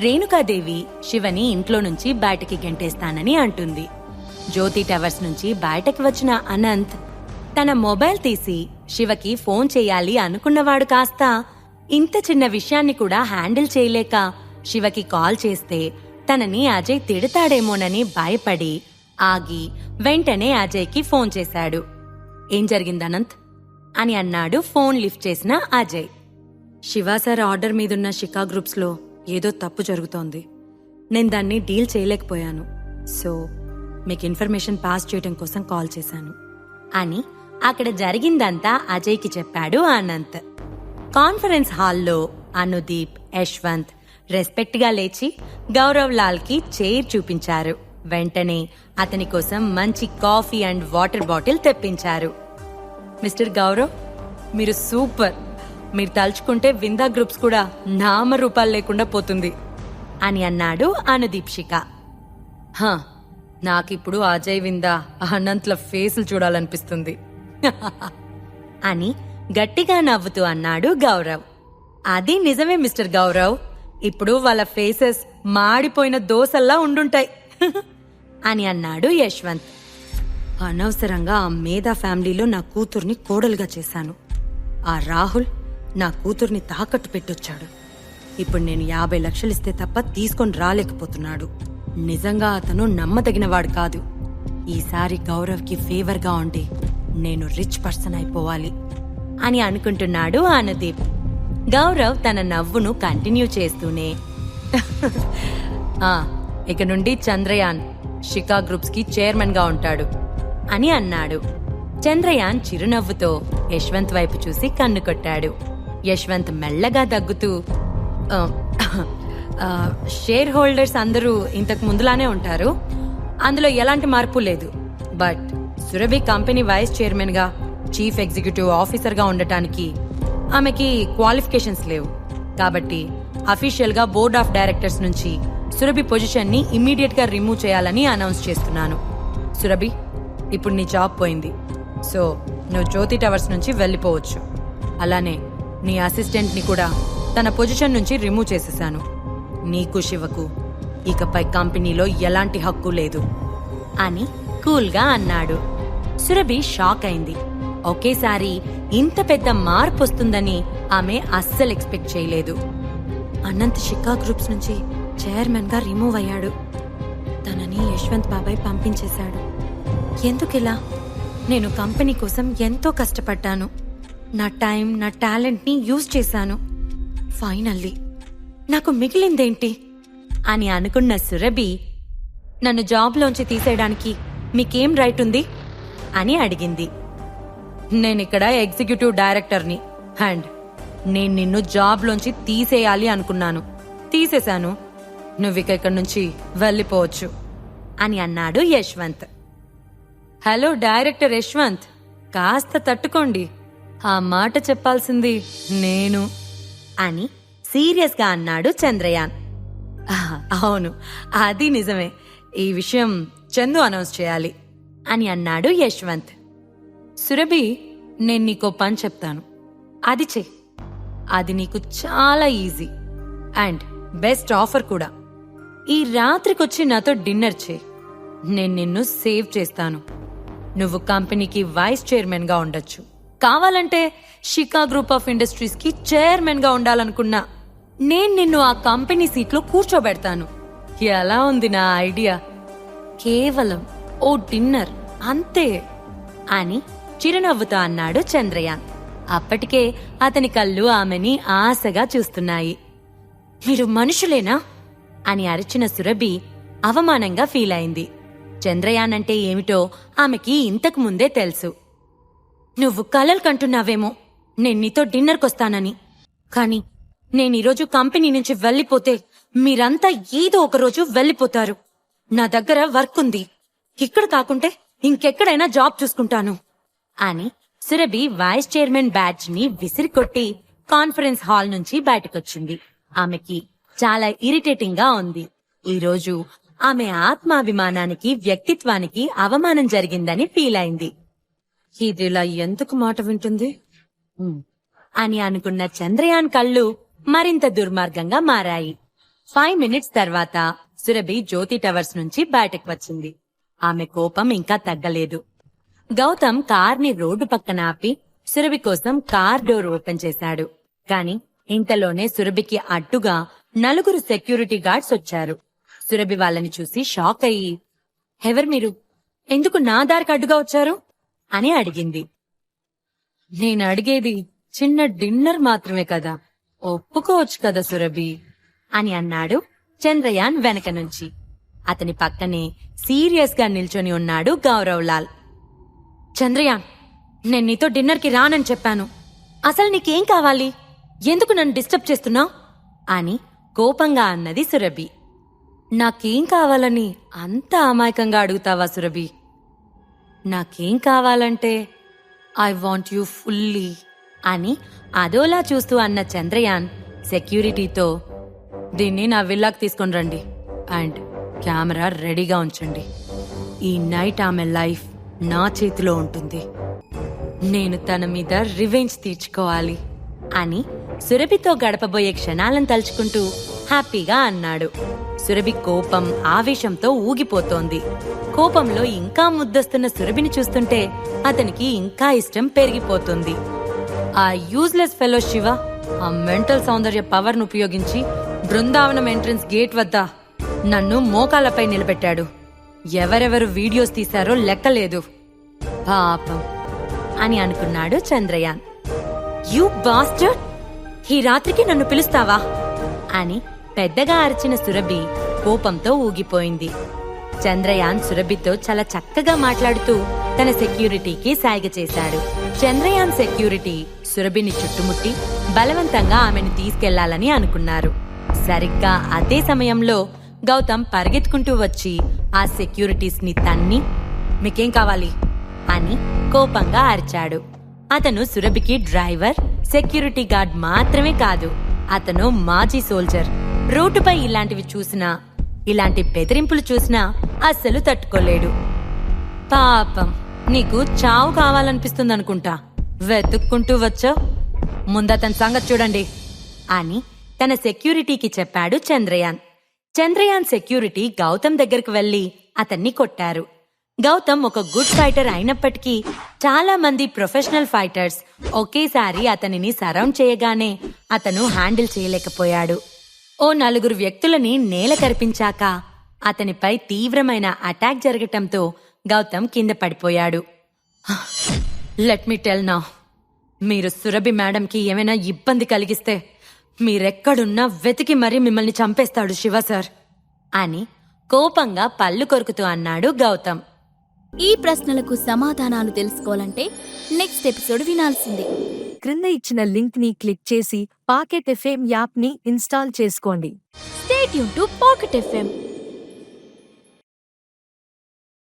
రేణుకాదేవి శివని ఇంట్లో నుంచి బయటకి గెంటేస్తానని అంటుంది. జ్యోతి టవర్స్ నుంచి బయటకి వచ్చిన అనంత్ తన మొబైల్ తీసి శివకి ఫోన్ చేయాలి అనుకున్నవాడు కాస్త ఇంత చిన్న విషయాన్ని కూడా హ్యాండిల్ చేయలేక శివకి కాల్ చేస్తే తనని అజయ్ తిడతాడేమోనని భయపడి ఆగి వెంటనే అజయ్కి ఫోన్ చేశాడు. ఏం జరిగింది అనంత్? అని అన్నాడు ఫోన్ లిఫ్ట్ చేసిన అజయ్. శివ సార్ ఆర్డర్ మీదున్న షికా గ్రూప్స్లో ఏదో తప్పు జరుగుతోంది. నేను దాన్ని డీల్ చేయలేకపోయాను. సో మీకు ఇన్ఫర్మేషన్ పాస్ చేయడం కోసం కాల్ చేశాను. అని అక్కడ జరిగిందంతా అజయ్కి చెప్పాడు అనంత్. కాన్ఫరెన్స్ హాల్లో అనుదీప్ యశ్వంత్ రెస్పెక్ట్గా లేచి గౌరవ్ లాల్కి చైర్ చూపించారు. వెంటనే అతని కోసం మంచి కాఫీ అండ్ వాటర్ బాటిల్ తెప్పించారు. మిస్టర్ గౌరవ్ మీరు సూపర్. మీరు తలుచుకుంటే విందా గ్రూప్స్ కూడా నామ రూపాలు లేకుండా పోతుంది. అని అన్నాడు అనుదీప్షిక. హా నాకిప్పుడు అజయ్ విందా అనంత్ల ఫేసులు చూడాలనిపిస్తుంది. అని గట్టిగా నవ్వుతూ అన్నాడు గౌరవ్. అది నిజమే మిస్టర్ గౌరవ్. ఇప్పుడు వాళ్ళ ఫేసెస్ మాడిపోయిన దోసల్లా ఉండుంటాయి. అని అన్నాడు యశ్వంత్. అనవసరంగా ఆ మేధా ఫ్యామిలీలో నా కూతుర్ని కోడలుగా చేశాను. ఆ రాహుల్ నా కూతుర్ని తాకట్టు పెట్టొచ్చాడు. ఇప్పుడు నేను యాభై లక్షలిస్తే తప్ప తీసుకొని రాలేకపోతున్నాడు. నిజంగా అతను నమ్మదగినవాడు కాదు. ఈసారి గౌరవ్కి ఫేవర్గా ఉండి నేను రిచ్ పర్సన్ అయిపోవాలి అని అనుకుంటున్నాడు ఆనదీప్. గౌరవ్ తన నవ్వును కంటిన్యూ చేస్తూనే ఆ, ఇక నుండి చంద్రయాన్ షికా గ్రూప్స్కి చైర్మన్గా ఉంటాడు అని అన్నాడు. చంద్రయాన్ చిరునవ్వుతో యశ్వంత్ వైపు చూసి కన్ను కొట్టాడు. యశ్వంత్ మెల్లగా దగ్గుతూ షేర్ హోల్డర్స్ అందరూ ఇంతకు ముందులానే ఉంటారు. అందులో ఎలాంటి మార్పు లేదు. బట్ సురభి కంపెనీ వైస్ చైర్మన్గా చీఫ్ ఎగ్జిక్యూటివ్ ఆఫీసర్గా ఉండటానికి ఆమెకి క్వాలిఫికేషన్స్ లేవు. కాబట్టి అఫీషియల్గా బోర్డ్ ఆఫ్ డైరెక్టర్స్ నుంచి సురభి పొజిషన్ని ఇమ్మీడియట్గా రిమూవ్ చేయాలని అనౌన్స్ చేస్తున్నాను. సురభి ఇప్పుడు నీ జాబ్ పోయింది. సో నువ్వు జ్యోతి టవర్స్ నుంచి వెళ్ళిపోవచ్చు. అలానే నీ అసిస్టెంట్ని కూడా తన పొజిషన్ నుంచి రిమూవ్ చేసేశాను. నీకు శివకు ఇకపై కంపెనీలో ఎలాంటి హక్కు లేదు అని కూల్గా అన్నాడు. సురభి షాక్ అయింది. ఒకేసారి ఇంత పెద్ద మార్పు వస్తుందని ఆమె అస్సలు ఎక్స్పెక్ట్ చేయలేదు. అనంత్ షికా గ్రూప్స్ నుంచి చైర్మన్గా రిమూవ్ అయ్యాడు. తనని యశ్వంత్ బాబాయ్ పంపించేశాడు. ఎందుకిలా? నేను కంపెనీ కోసం ఎంతో కష్టపడ్డాను. నా టైం నా టాలెంట్ని యూజ్ చేశాను. ఫైనల్లీ నాకు మిగిలిందేంటి? అని అనుకున్న సురభి నన్ను జాబ్లోంచి తీసేయడానికి మీకేం రైట్ ఉంది? అని అడిగింది. నేనిక్కడ ఎగ్జిక్యూటివ్ డైరెక్టర్ని అండ్ నేను నిన్ను జాబ్లోంచి తీసేయాలి అనుకున్నాను. తీసేశాను. నువ్విక ఇక్కడి నుంచి వెళ్ళిపోవచ్చు అని అన్నాడు యశ్వంత్. హలో డైరెక్టర్ యశ్వంత్ కాస్త తట్టుకోండి. ఆ మాట చెప్పాల్సింది నేను. అని సీరియస్గా అన్నాడు చంద్రయాన్. అవును అది నిజమే. ఈ విషయం చందు అనౌన్స్ చేయాలి అని అన్నాడు యశ్వంత్. సురభి నేను నీకో పని చెప్తాను. అది చెయ్యి అది నీకు చాలా ఈజీ అండ్ బెస్ట్ ఆఫర్ కూడా. ఈ రాత్రికొచ్చి నాతో డిన్నర్ చేయి. నేను నిన్ను సేవ్ చేస్తాను. నువ్వు కంపెనీకి వైస్ చైర్మన్గా ఉండొచ్చు. కావాలంటే షికా గ్రూప్ ఆఫ్ ఇండస్ట్రీస్కి చైర్మన్గా ఉండాలనుకున్నా నేను నిన్ను ఆ కంపెనీ సీట్లో కూర్చోబెడతాను. ఎలా ఉంది నా ఐడియా? కేవలం ఓ డిన్నర్ అంతే. అని చిరునవ్వుతో అన్నాడు చంద్రయాన్. అప్పటికే అతని కళ్ళు ఆమెని ఆశగా చూస్తున్నాయి. మీరు మనుషులేనా? అని అరిచిన సురభి అవమానంగా ఫీల్ అయింది చంద్రయాన్ అంటే ఏమిటో ఆమెకి ఇంతకు ముందే తెలుసు. నువ్వు కలలు కంటున్నావేమో. నేను నీతో డిన్నర్కొస్తానని. కాని నేను ఈరోజు కంపెనీ నుంచి వెళ్ళిపోతే మీరంతా ఏదో ఒక రోజు వెళ్ళిపోతారు. నా దగ్గర వర్క్ ఉంది. ఇక్కడ కాకుంటే ఇంకెక్కడైనా జాబ్ చూసుకుంటాను. అని సురభి వైస్ చైర్మన్ బ్యాచ్ని విసిరికొట్టి కాన్ఫరెన్స్ హాల్ నుంచి బయటకొచ్చింది. ఆమెకి చాలా ఇరిటేటింగ్గా ఉంది. ఈ రోజు ఆమె ఆత్మాభిమానానికి వ్యక్తిత్వానికి అవమానం జరిగిందని ఫీల్ అయింది ఇది ఇలా ఎందుకు మాట వింటుంది? అని అనుకున్న చంద్రయాన్ కళ్ళు మరింత దుర్మార్గంగా మారాయి. ఫైవ్ మినిట్స్ తర్వాత సురభి జ్యోతి టవర్స్ నుంచి బయటకు వచ్చింది. ఆమె కోపం ఇంకా తగ్గలేదు. గౌతమ్ కార్ని రోడ్డు పక్కన ఆపి సురభి కోసం కార్ డోర్ ఓపెన్ చేశాడు. కాని ఇంతలోనే సురభికి అడ్డుగా నలుగురు సెక్యూరిటీ గార్డ్స్ వచ్చారు. సురభి వాళ్ళని చూసి షాక్ అయ్యి ఎవరు మీరు? ఎందుకు నా దారికి అడ్డుగా వచ్చారు? అని అడిగింది. నేను అడిగేది చిన్న డిన్నర్ మాత్రమే కదా ఒప్పుకోవచ్చు కదా సురభి? అని అన్నాడు చంద్రయాన్ వెనక నుంచి. అతని పక్కనే సీరియస్గా నిల్చొని ఉన్నాడు గౌరవ్ లాల్ చంద్రయాన్ నేను నీతో డిన్నర్కి రానని చెప్పాను. అసలు నీకేం కావాలి? ఎందుకు నన్ను డిస్టర్బ్ చేస్తున్నావు? అని కోపంగా అన్నది సురభి. నాకేం కావాలని అంత అమాయకంగా అడుగుతావా సురభి? నాకేం కావాలంటే ఐ వాంట్ యూ ఫుల్లీ అని అదోలా చూస్తూ అన్న చంద్రయాన్ సెక్యూరిటీతో దీన్ని నా విల్లాకి తీసుకొని రండి అండ్ కెమెరా రెడీగా ఉంచండి. ఈ నైట్ ఆమె లైఫ్ నా చేతిలో ఉంటుంది. నేను తన మీద రివెంజ్ తీర్చుకోవాలి అని సురభితో గడపబోయే క్షణాలను తలుచుకుంటూ హ్యాపీగా అన్నాడు. సురభి కోపం ఆవేశంతో ఊగిపోతోంది. కోపంలో ఇంకా ముద్దస్తున్న సురభిని చూస్తుంటే అతనికి ఇంకా ఇష్టం పెరిగిపోతుంది. ఆ యూజ్లెస్ ఫెలో శివ ఆ మెంటల్ సౌందర్య పవర్ను ఉపయోగించి బృందావనం ఎంట్రన్స్ గేట్ వద్ద నన్ను మోకాలపై నిలబెట్టాడు. ఎవరెవరు వీడియోస్ తీశారో లెక్కలేదు. పాపం అని అనుకున్నాడు చంద్రయాన్. యూ బాస్టర్ ఈ రాత్రికి నన్ను పిలుస్తావా? అని పెద్దగా అరిచిన సురభి కోపంతో ఊగిపోయింది. చంద్రయాన్ సురభితో చాలా చక్కగా మాట్లాడుతూ తన సెక్యూరిటీకి సాయిగ చేశాడు. చంద్రయాన్ సెక్యూరిటీ సురభిని చుట్టుముట్టి బలవంతంగా ఆమెను తీసుకెళ్ళాలని అనుకున్నారు. సరిగ్గా అదే సమయంలో గౌతమ్ పరిగెత్తుకుంటూ వచ్చి ఆ సెక్యూరిటీస్ని తన్ని మీకేం కావాలి? అని కోపంగా అరిచాడు. అతను సురభికి డ్రైవర్ సెక్యూరిటీ గార్డ్ మాత్రమే కాదు అతను మాజీ సోల్జర్ రోడ్డుపై ఇలాంటివి చూసినా ఇలాంటి బెదిరింపులు చూసినా అస్సలు తట్టుకోలేడు. పాపం నీకు చావు కావాలనిపిస్తుందనుకుంటా. వెతుక్కుంటూ వచ్చో. ముందతని సంగతి చూడండి అని తన సెక్యూరిటీకి చెప్పాడు చంద్రయాన్. చంద్రయాన్ సెక్యూరిటీ గౌతమ్ దగ్గరకు వెళ్ళి అతన్ని కొట్టారు. గౌతమ్ ఒక గుడ్ ఫైటర్ అయినప్పటికీ చాలా మంది ప్రొఫెషనల్ ఫైటర్స్ ఒకేసారి అతనిని సరౌండ్ చేయగానే అతను హ్యాండిల్ చేయలేకపోయాడు. ఓ నలుగురు వ్యక్తులని నేల కరిపించాక అతనిపై తీవ్రమైన అటాక్ జరగటంతో గౌతమ్ కింద పడిపోయాడు. లెట్ మీ టెల్ నా మీరు సురభి మేడంకి ఏమైనా ఇబ్బంది కలిగిస్తే మీరెక్కడున్నా వెతికి మరీ మిమ్మల్ని చంపేస్తాడు శివ సార్ అని కోపంగా పళ్ళు కొరుకుతూ అన్నాడు గౌతమ్. ఈ ప్రశ్నలకు సమాధానాలు తెలుసుకోవాలంటే నెక్స్ట్ ఎపిసోడ్ వినాల్సిందే. క్రింద ఇచ్చిన లింక్ని క్లిక్ చేసి పాకెట్ ఎఫ్ఎం యాప్ని ఇన్స్టాల్ చేసుకోండి. స్టేట్ యూన్ టు పాకెట్ ఎఫ్ఎం